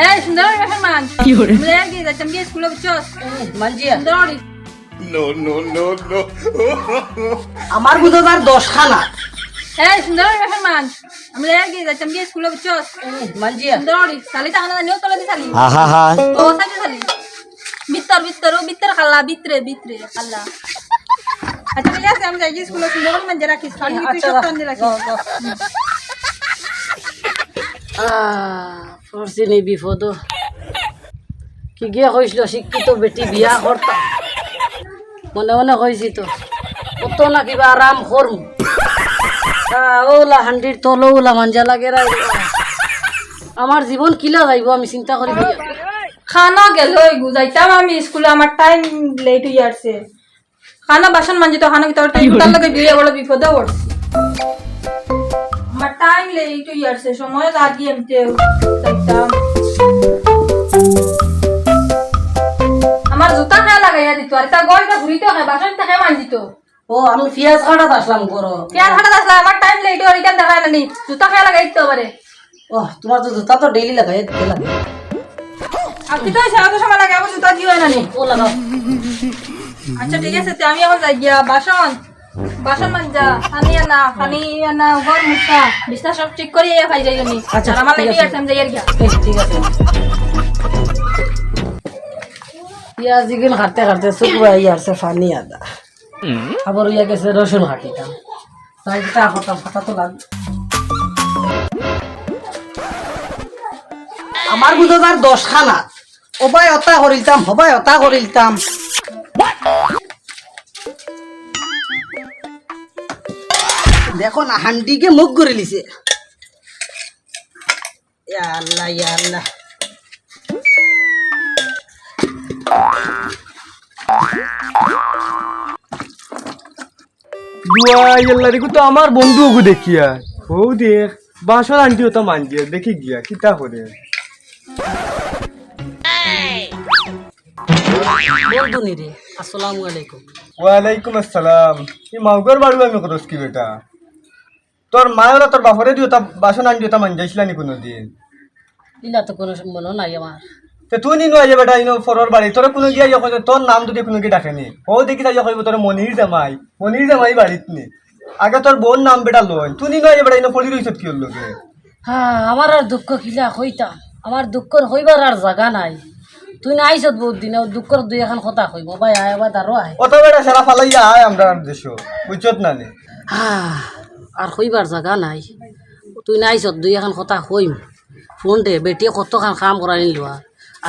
এই সুন্দর রহমান কি আমরা আর কি যাচ্ছি গিয়ে স্কুলে বুঝছস মানজিয়া সুন্দর No, no, no, no. আমার বুঝো তার দশ খানা এই সুন্দর রহমান আমরা আর কি যাচ্ছি গিয়ে স্কুলে বুঝছস মানজিয়া সুন্দর সালি তাহানা নিও তলে দি সালি হা হা ও সালি সালি বিত্তর ও বিত্তর খাল্লা বিত্রে বিত্রে খাল্লা আচ্ছা ঠিক আছে আমি যাই স্কুলে সুন্দর মঞ্জে রাখিস খালি তুই সব রাখিস পড়ছি নি বিপদ। কি গিয়ে কইছিল শিক্ষিত বেটি, বিয়া করতা মনে মনে কইছি তো। কত না কিবা আরাম করম ওলা হান্ডির তলো ওলা মাঞ্জা লাগে আমার জীবন কিলা যাইব, আমি চিন্তা করি খানা গেল যাইতাম আমি স্কুলে আমার টাইম লেট হয়ে আসছে খানা বাসন মানজি তো, খানা টাইম তার লগে বিয়ে বড় বিপদে পড়ছি আমার টাইম লেট হয়ে আসছে সময় লাগি এমতে যাইতাম আমার জুতা খায় লাগাইয়া দিত আর তা গয়টা ঘুরিতে হয় বাসন তাকে মানজিত ও আমি পিয়াজ কাটাত আসলাম করো পেয়ার হাঁটা আসলে আমার টাইম লেট হয়ে কেন দেখায় না নি জুতা খায় লাগাই দিতে পারে। ও তোমার তো জুতা তো ডেইলি লাগাই দিতে লাগে। তুই তো সারা তো সময় লাগে আমার জুতা হয় না নি ও লাগাও। আচ্ছা ঠিক আছে তে আমি এখন যাই গিয়া বাসন। বাসন পানি আনা পানি আনা ঘর মুছা বিছনা সব ঠিক করে খাই যাই আমি। আচ্ছা, আমার লাগি আছে। আছে আমি যাই আর গিয়া। ঠিক আছে। শুকুয়াই আসছে ফানি আদা। আবার ইয়া গেছে রসুন কাটিতাম তাই তা করতাম ফাটা তো লাগবে। আমার বুঝো তার দশ খানা। অবাই অতা করিলতাম হবাই অতা করিলতাম দেখো না হান্ডিকে মুখ করে লিছে ইয়া আল্লাহ ইয়া আল্লাহ। দুয়া তো আমার বন্ধু ওগু দেখিয়া। ও দেখ বাসর আন্টি ওটা মানজি দেখি গিয়া কিতা করে? বন্ধু নিরে আসসালামু আলাইকুম। ওয়ালাইকুম আসসালাম। এই মাউগর বাড়ু আমি করস কি বেটা? তোর মায়েরা তোর বাপরে দিও তা বাসন আন্টি ওটা মানজাইছিলা নি কোনো দিন ইলা তো কোনো মনে নাই আমার। তে তুই নি নয় বেটা ইনো ফরর বাড়ি। তোর কোনো গিয়া ইয়া কইছে তোর নাম যদি কোনো কি ডাকেনি ও দেখি তাই কইব তোর মনির জামাই মনির জামাই বাড়িত নি। আগে তোর বোন নাম বেটা লয় তুই নি নয় বেটা ইনো ফলি রইছ কি হল হ্যাঁ আমার আর দুঃখ খিলা হইতাম আমার দুঃখর হইবার আর জাগা নাই। তুই না আইসত বহুত দিন আর দুঃখর দুই এখন কথা কইব। ভাই আয় আবার আরও আয়। অত বেটা সারা ফালাইয়া আয় আমরা দেশ বুঝছত না নে? আর হইবার জাগা নাই। তুই না আইসত দুই এখন কথা কইম। ফোন দে বেটিয়ে কতখান কাম করাই নিলোৱা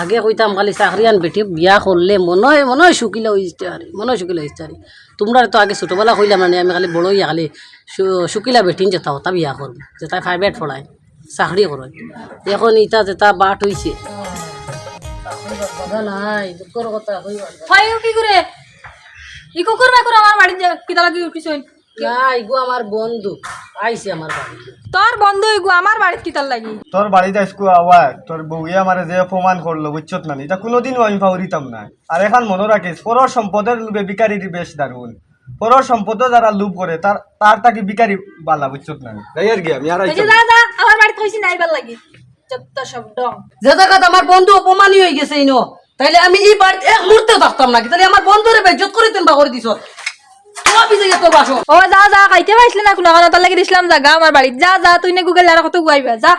আগে কইতাম খালি চাকরিয়ান বেটি বিয়া করলে মনে হয় মনে হয় শুকিলে হইতে আরে মনে হয় শুকিলে হইতে আরে তোমরা তো আগে ছোটবেলা কইলাম মানে আমি খালি বড় ইয়া খালি শুকিলা বেটিন যেতা হতা বিয়া করব যেটা ফাইভেট পড়ায় চাকরি করে এখন ইটা যেটা বাট হইছে নাই দুঃখর কথা কইবার হয় কি করে? ই কুকুর মাকুর আমার বাড়ি কিতা লাগি উঠিছইন নাই গো আমার বন্ধু আইছে আমার বাড়ি তোর বন্ধু ইগু আমার বাড়িত কিতার লাগি? তোর বাড়িতে আজকু আওয়াজ তোর বউয়ে আমার যে অপমান করল বুঝছত না এটা কোনোদিনও আমি ফাউরিতাম না। আর এখন মনে রাখিস পরর সম্পদের লোভে বিকারির বেশ দারুণ। পরর সম্পদও যারা লোভ করে তার তার তাকে বিকারি বালা বুঝছত না যাই আর কি আমি আর যে যা লাগি। যত সব ডং। যেটা কথা আমার বন্ধু অপমানই হয়ে গেছে ইনো। তাইলে আমি এই বাড়িতে এক মুহূর্তে থাকতাম নাকি? তাহলে আমার বন্ধুরে বেজত করে তেন বা করে দিছ। ও যা যা খাইতে পাইছিলে না কোনো? তার লাগে দিছিলাম জাগা আমার বাড়িত যা যা তুই না গুগল আর কত গুয়াইবা যা।